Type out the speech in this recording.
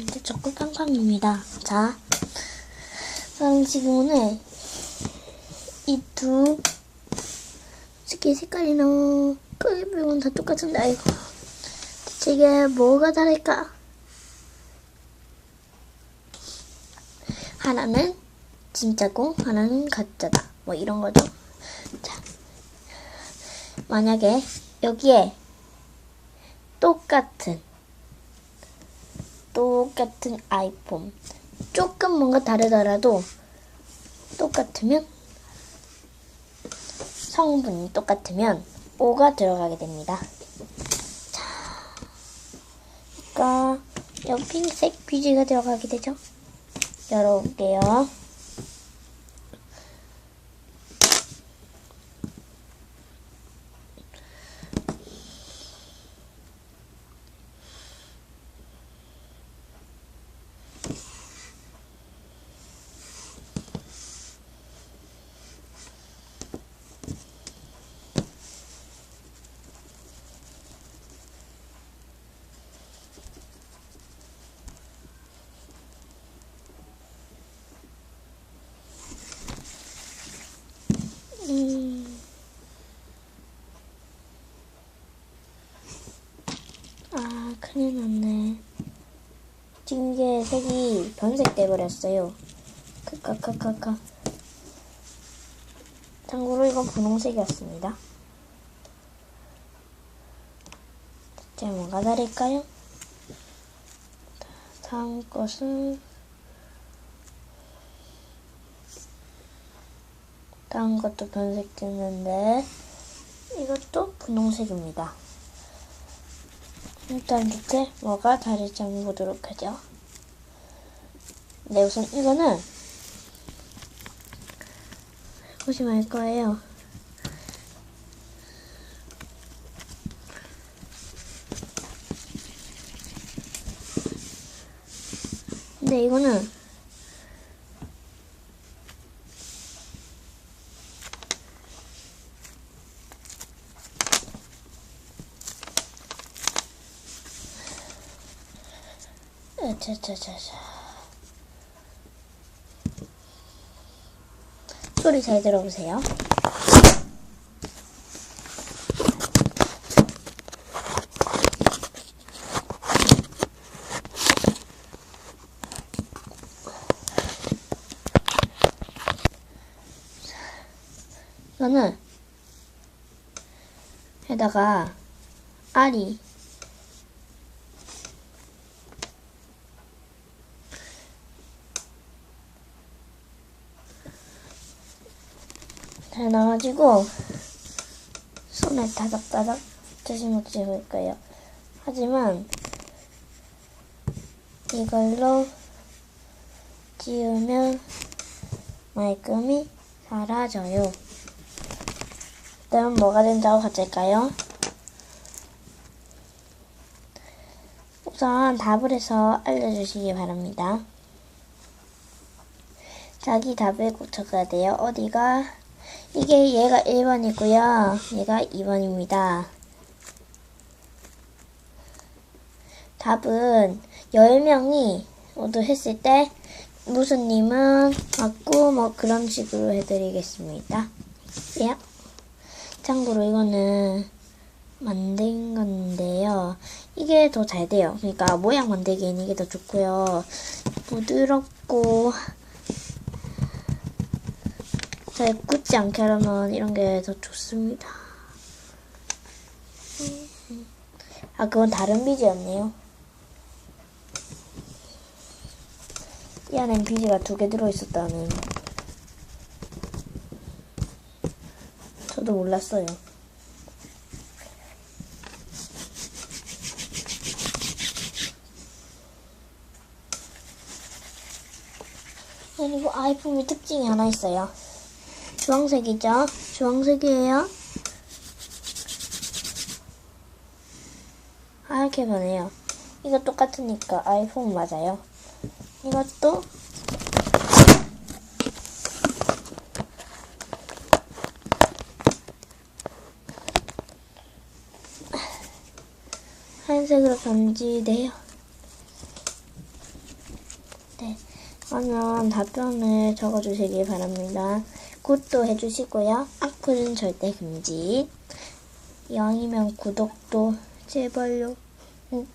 이제 초코 팡팡입니다. 자, 저는 지금 오늘 이두 스키 색깔이 너무 크게 보면 다 똑같은데 아이고 대체 이게 뭐가 다를까? 하나는 진짜고 하나는 가짜다. 뭐 이런 거죠. 자, 만약에 여기에 똑같은 똑같은 아이폰 조금 뭔가 다르더라도 똑같으면 성분이 똑같으면 5가 들어가게 됩니다. 자, 그러니까 여기 핑색 비지가 들어가게 되죠. 열어볼게요. 음. 아, 큰일 났네. 이게 색이 변색 돼 버렸어요. 크카카카카. 참고로 이건 분홍색이었습니다. 대체 뭐가 다를까요? 다음 것은 다음 것도 변색 됐는데 이것도 분홍색입니다. 일단 대체 뭐가 다를지 한번 보도록 하죠. 네, 우선 이거는 보시면 알 거예요. 근데 이거는 자자자자 소리 잘 들어보세요. 이거는 에다가 알이 잘 나와가지고 손에 다닥다닥 조심스레 볼 거예요. 하지만 이걸로 지우면 말끔히 사라져요. 그럼 뭐가 된다고 가질까요? 우선 답을 해서 알려주시기 바랍니다. 자기 답을 꼭 적어야 돼요. 어디가 이게 얘가 1번이고요. 얘가 2번입니다. 답은 10명이 모두 했을 때 무수님은 맞고 뭐 그런 식으로 해드리겠습니다. 예. 참고로 이거는 만든 건데요. 이게 더 잘 돼요. 그러니까 모양 만들기에는 이게 더 좋고요. 부드럽고 잘 굳지 않게 하려면 이런 게 더 좋습니다. 아, 그건 다른 비즈였네요. 이 안엔 비즈가 두 개 들어있었다는. 저도 몰랐어요. 그리고 아이폰의 특징이 하나 있어요. 주황색이죠? 주황색이에요. 하얗게 변해요. 이거 똑같으니까 아이폰 맞아요. 이것도 하얀색으로 변질돼요. 네. 그러면 답변을 적어주시기 바랍니다. 굿도 해주시고요. 악플은 절대 금지. 이왕이면 구독도 제발요. 응?